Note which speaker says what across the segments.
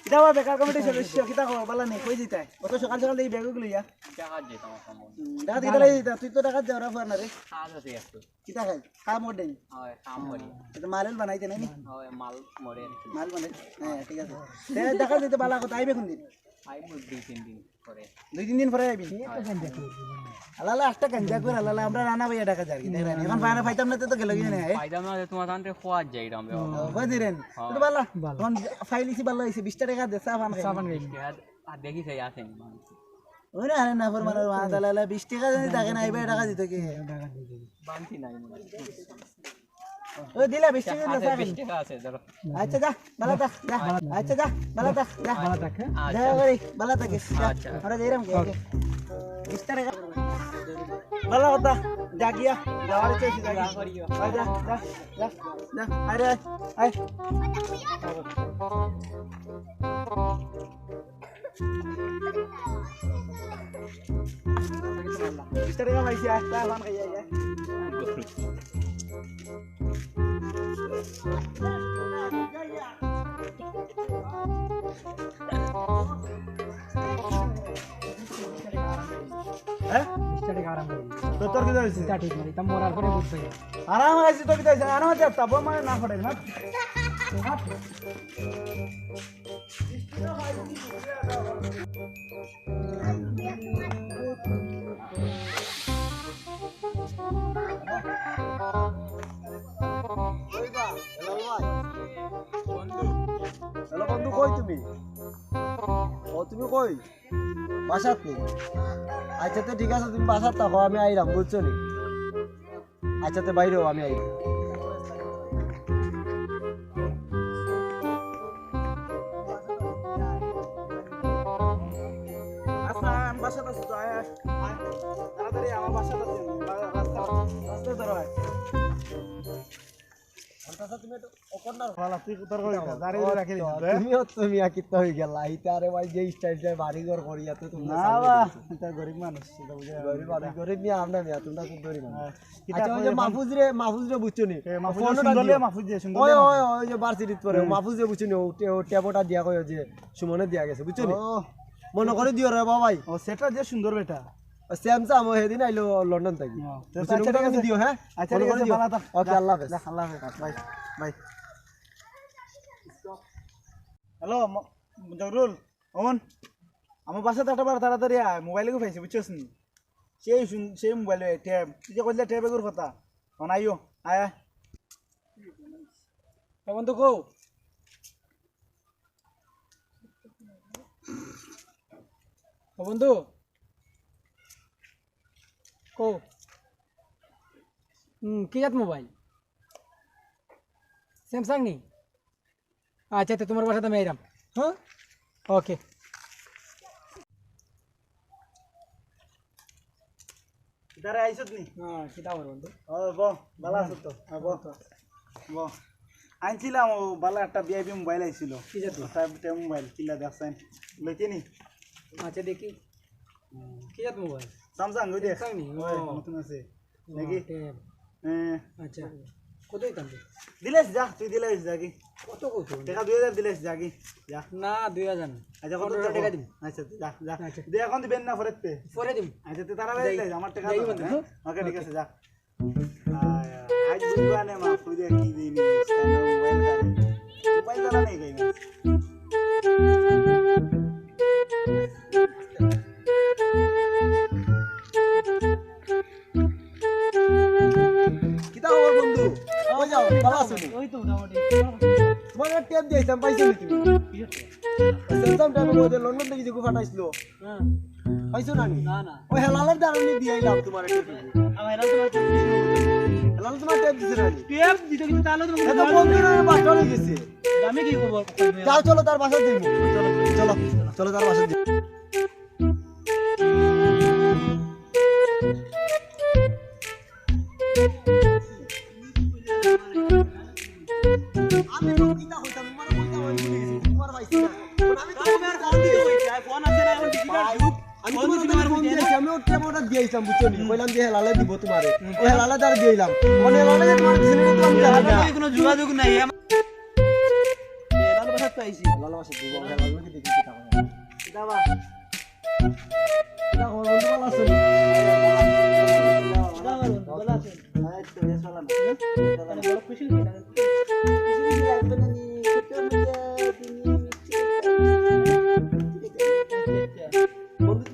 Speaker 1: কিতা বা বেকার কমিটি সদস্য কিতা কো বালা নেই কই দিতে অত সকাল সকাল এই ব্যাগগুলো ইয়া
Speaker 2: টাকা যেতাম সম্ভব
Speaker 1: টাকা তুই তো টাকা যাওয়ার পর না রে
Speaker 2: কাজ আছে একটু
Speaker 1: কিতা খাই? কাম দেন
Speaker 2: হয় কাম করি
Speaker 1: এটা মালেল বানাইতে নাই নি?
Speaker 2: হয় মাল মরে
Speaker 1: মাল বানাই। হ্যাঁ ঠিক আছে। দেখা দিতে বালা কথা আইবে কোন দিন
Speaker 2: দুই তিন দিন পরে।
Speaker 1: দুই তিন দিন পরে আইবি? আলালা আটটা গঞ্জা করে আলালা আমরা রানা ভাইয়া টাকা যাই এখন পায়না পাইতাম না তো গেল কি না
Speaker 2: পাইতাম না তোমার তান্তে খোয়া যাই রাম
Speaker 1: কই দিরেন তো বালা এখন ফাইলিছি বালা হইছে 20 টাকা দে সাবান খাই। সাবান
Speaker 2: আর দেখি সেই আসেনি
Speaker 1: ওই না না ফর মানে মা 20 টাকা যদি থাকে না আইবে টাকা দিতে কি?
Speaker 2: নাই
Speaker 1: ওই দিলা 20 টাকা দিলা সাবান
Speaker 2: বিশ টাকা আছে ধরো
Speaker 1: আচ্ছা যা বালা থাক যা আচ্ছা যা বালা থাক যা বালা থাক
Speaker 2: আচ্ছা।
Speaker 1: যা করি বালা থাকিস
Speaker 2: আচ্ছা।
Speaker 1: আমরা যাইরাম কে বিশ টাকা বালা কথা যা গিয়া যাওয়ার চাইছি যা গিয়া আয় যা যা যা যা আরে আয় বিশ টাকা পাইছি আয় যা বান তো তোর কি হইছে আরাম আছে তো কি হইছে আরাম আছে তব মানে না পড়ে না
Speaker 3: হ্যালো কই তুমি? ও, তুমি কই? বাসাত? নেই আচ্ছা তো ঠিক আছে, তুমি বাসাত থাকো, আমি আইলাম, বুঝছ নি? আচ্ছা
Speaker 1: আচ্ছা তো আছি। আমি। রাস্তা, রাস্তায় ধরো
Speaker 3: দিয়া কই যে সুমনে দিয়া গেছে বুঝছ মনে করে দিও রে বাবাই
Speaker 1: ও, সেটা যে সুন্দর বেটা।
Speaker 3: স্যামসাং আইলো লন্ডন থেকে। দিও হ্যাঁ
Speaker 1: আচ্ছা ঠিক আছে ভালো
Speaker 3: ওকে আল্লাহ হাফেজ
Speaker 1: আল্লাহ হাফেজ বাই বাই হ্যালো জগরুল অমন আমার বাসাতে একটা বার তাড়াতাড়ি আয় মোবাইলে পাইছি বুঝছিস নি সেই শুন- সেই মোবাইলে ট্যাব তুই যে কইলে ট্যাব এগুর কথা অন আইও আয় কেমন তো কও বন্ধু কো
Speaker 4: কি জাত মোবাইল? স্যামসাং নি? আচ্ছা তো তোমার বাসাতে আমি আইরাম হ্যাঁ? ওকে
Speaker 1: দাঁড়া আইছত নি?
Speaker 4: হ্যাঁ সেটা আমার বন্ধু।
Speaker 1: ও ব ভালো আছো তো। হ্যাঁ ব ব। আনছিলাম ও ভালো একটা ভিআইপি মোবাইল আইছিল।
Speaker 4: কি জাত?
Speaker 1: মোবাইল কিলা দেখছেন লইতে নি?
Speaker 4: আচ্ছা দেখি। কি জাত মোবাইল?
Speaker 1: স্যামসাং ওই দেখ? নতুন আছে নাকি
Speaker 4: আচ্ছা কতই দাম
Speaker 1: দিলেস যা তুই দিলেস যা কি
Speaker 4: কত কত
Speaker 1: টাকা দুই হাজার দিলেস যা কি যা
Speaker 4: না দুই হাজার
Speaker 1: আচ্ছা কত
Speaker 4: টাকা দিম
Speaker 1: আচ্ছা যা যা। দে এখন দিবেন না ফেরত পে
Speaker 4: পরে দিম
Speaker 1: আচ্ছা তুই
Speaker 4: যাই-
Speaker 1: দিলেস আমার টাকা? ওকে ঠিক আছে যা আয়, আজ বুঝবা না মা ফুজে কি দিন মোবাইল মোবাইল দাঁড়া নেই কই
Speaker 3: ট্যাব দিয়েছিলাম পাইছো নি তুমি স্যামসাং ট্যাবের মধ্যে লন্ডন থেকে যেগু
Speaker 4: ফাটাইছিল
Speaker 3: পাইছো না নি?
Speaker 4: না না।
Speaker 3: ওই হেলালের দাঁড়ানি দিয়ে আইলাম তোমার হেলাল তোমার ট্যাব দিছে না। নি
Speaker 1: টেপ দিতে কিন্তু তাহলে তো
Speaker 3: এটা বন্ধু বাসা হয়ে গেছে।
Speaker 1: আমি কি করব?
Speaker 3: যাও চলো তার বাসা দিব চলো চলো চলো তার বাসা দিব টেমোটা দিয়েছিলাম বুঝছ নি? কইলাম যে হেলালে দিব তোমারে। ও হেলালে তার দিয়েছিলাম মানে হেলালে তোমার দিছিলে তো আমি জানি না
Speaker 1: কোনো যোগাযোগ নাই। লাল বাসাত পাইছি
Speaker 3: হেলালে বাসা দিব হেলালে কি দেখি কি টাকা
Speaker 1: দাবা
Speaker 3: আমার বন্ধু ভালো আছে।
Speaker 1: ভালো আছে। আচ্ছা বেশ ভালো। না খুশি হই না কিছু লাগবে না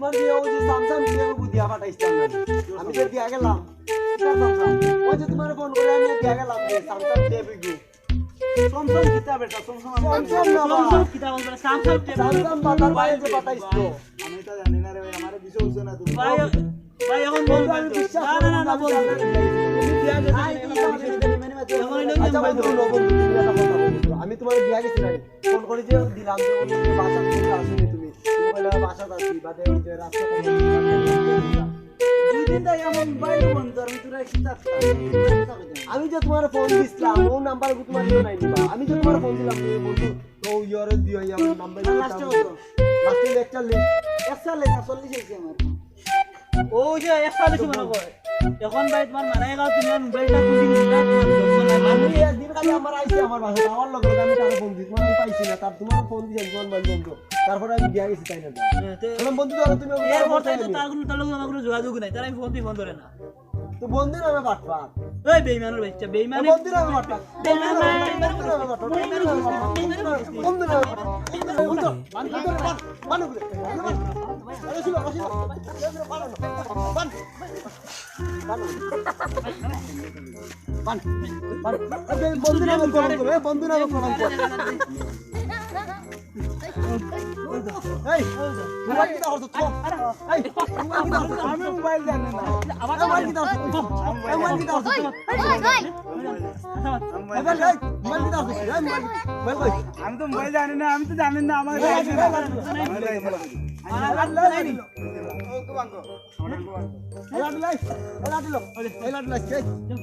Speaker 3: তোমার দিয়ে ওই যে স্যামসাং দিয়ে বুদিয়া পাঠাইছিলাম আমি যে দিয়া গেলাম ওই যে তোমার ফোন করে আমি দিয়া গেলাম যে স্যামসাং দিয়ে বিগু
Speaker 1: সমসম কিতা বেটা সমসম
Speaker 3: স্যামসাং না
Speaker 1: কিতা বলবে সামসাম
Speaker 3: স্যামসাং বাজার বাইরে যে পাঠাইছো
Speaker 1: আমি তো জানি না রে ভাই আমারে দিছো না তুমি
Speaker 2: ভাই ভাই এখন
Speaker 3: বন্ধু
Speaker 2: না না না বলো
Speaker 3: আমি তোমার দিয়া গেছি না ফোন করে যে দিলাম যে বাসা থেকে আসুনি তুমি। বলে বাসা আসি বাদে যে রাস্তা
Speaker 1: দুই দিন তাই আমার মোবাইল বন্ধ আমি তোরা কিতা
Speaker 3: আমি যে তোমার ফোন দিছিলাম, ও নাম্বার তোমার দিও নাই নিবা আমি যে তোমার ফোন দিলাম, তুমি বন্ধু তো ইয়ারে দিও ইয়া নাম্বার
Speaker 1: লাস্টে কত
Speaker 3: লাস্টে একটা লিস্ট
Speaker 1: এক সাল না চল্লিশ হয়েছে আমার।
Speaker 2: ও যে একটা বেশি মনে করে এখন ভাই তোমার মারাই গাও তুমি মোবাইলটা খুঁজি
Speaker 3: আমি একদিন খালি আমার আইছে আমার বাসা আমার লগে লগে আমি তার ফোন দিই তোমার পাইছি না তার তোমার ফোন দিয়েছি তোমার মোবাইল বন্ধু তারপরে আমি দিয়া গেছি তাই না বললাম বন্ধু ধরো তুমি
Speaker 2: এর পর থেকে তার কোনো তার লগে আমার কোনো যোগাযোগ নাই তার আমি ফোন দিয়ে ফোন ধরে না
Speaker 3: তো বন্ধু নামে বাটপা
Speaker 2: ওই বেইমানের বাচ্চা বেইমান
Speaker 3: বন্ধু নামে বাটপা
Speaker 2: বেইমান
Speaker 3: বন্ধু নামে বাটপা বন্ধু নামে বাটপা বন্ধু নামে মানু করে আরে শুনো শুনো বান বান বান বান বন্ধু নামে কলম করো বন্ধু নামে কলম করো এই মোবাইল কিটা করছ তো এই মোবাইল কিটা করছ
Speaker 1: আমি মোবাইল জানি আমি তো মোবাইল জানি না আমি তো জানি না আমার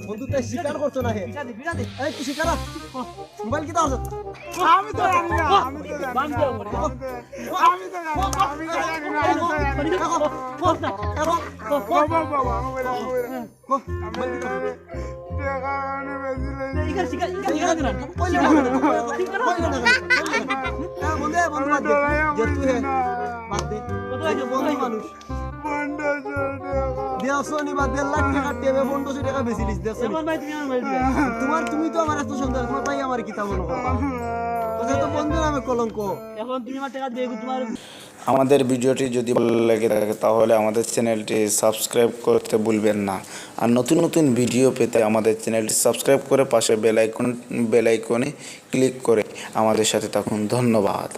Speaker 3: বন্ধু তাই স্বীকার করছ না হে? এই তুই স্বীকার মোবাইল কিটা করছ
Speaker 1: আমি তো জানি না আমি তো জানি না আমি তো জানি না আমি তো জানি না আমি তো জানি না বাবা বাবা মোবাইল মোবাইল
Speaker 3: বন্ধু বন্ধু বাদ দে। যে তুই হে বাদ দে বন্ধু মানুষ দেড়শো নি দেড় লাখ টাকা টেবে পনেরোশো টাকা বেশি লিস দেড়শো নি।
Speaker 2: এখন ভাই তুমি আমার মোবাইল দিলা
Speaker 3: তোমার তুমি তো আমার এত সুন্দর তোমার ভাই আমার কিতাব মনে তো তো বন্ধু নামে কলঙ্ক।
Speaker 2: এখন তুমি আমার টাকা দিয়ে তোমার
Speaker 5: আমাদের ভিডিওটি যদি ভালো লেগে থাকে তাহলে আমাদের চ্যানেলটি সাবস্ক্রাইব করতে ভুলবেন না। আর নতুন নতুন ভিডিও পেতে আমাদের চ্যানেলটি সাবস্ক্রাইব করে পাশে বেল আইকন বেল আইকনে ক্লিক করে আমাদের সাথে থাকুন। ধন্যবাদ।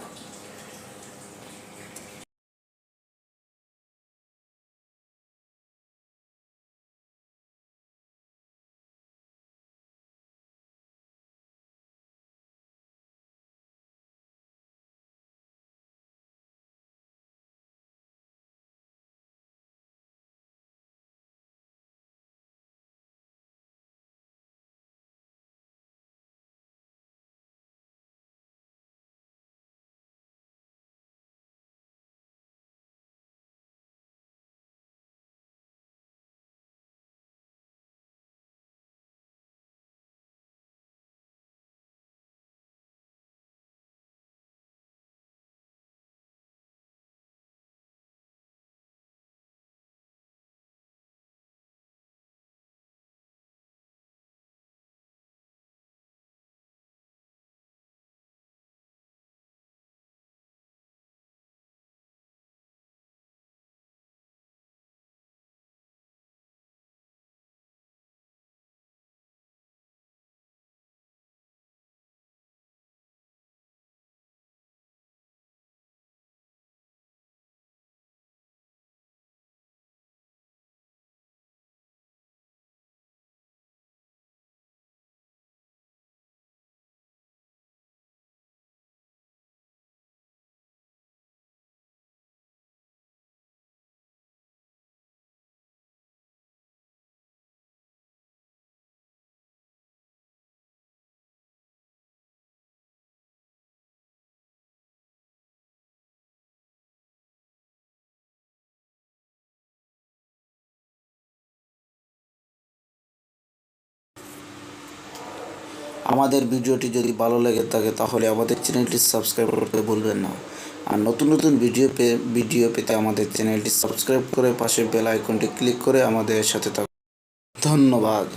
Speaker 5: আমাদের ভিডিওটি যদি ভালো লাগে থাকে তাহলে আমাদের চ্যানেলটি সাবস্ক্রাইব করতে ভুলবেন না। আর নতুন নতুন ভিডিও পে, ভিডিও পেতে আমাদের চ্যানেলটি সাবস্ক্রাইব করে পাশে বেল আইকনটি ক্লিক করে আমাদের সাথে থাকুন। ধন্যবাদ।